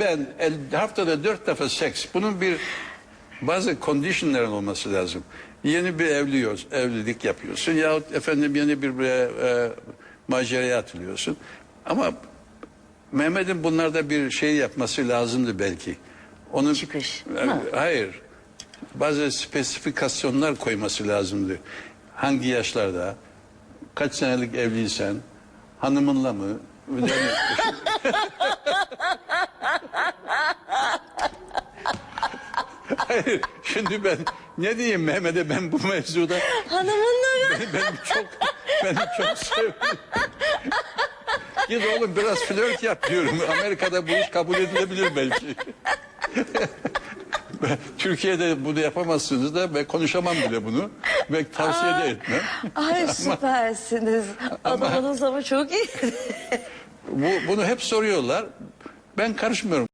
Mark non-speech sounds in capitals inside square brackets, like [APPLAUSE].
Ben el, haftada dört defa seks. Bunun bir bazı conditionların olması lazım. Yeni bir evliyoruz, evlilik yapıyorsun yahut efendim yeni bir e, e, maceraya atılıyorsun. Ama Mehmet'in bunlarda bir şey yapması lazımdı belki. Onun Çıkış. E, Ha. hayır. Bazı spesifikasyonlar koyması lazımdı. Hangi yaşlarda, kaç senelik evliysen, hanımınla mı? [LAUGHS] Hayır, şimdi ben ne diyeyim Mehmet'e ben bu mevzuda Hanımınla mı? ben çok ben çok sevdim. Git oğlum biraz flört yap diyorum. Amerika'da bu iş kabul edilebilir belki. Ben- Türkiye'de bunu yapamazsınız da ve konuşamam bile bunu ve tavsiye de etmem. Ay süpersiniz. Adamınız ama çok iyi. Bu, bunu hep soruyorlar. Ben karışmıyorum.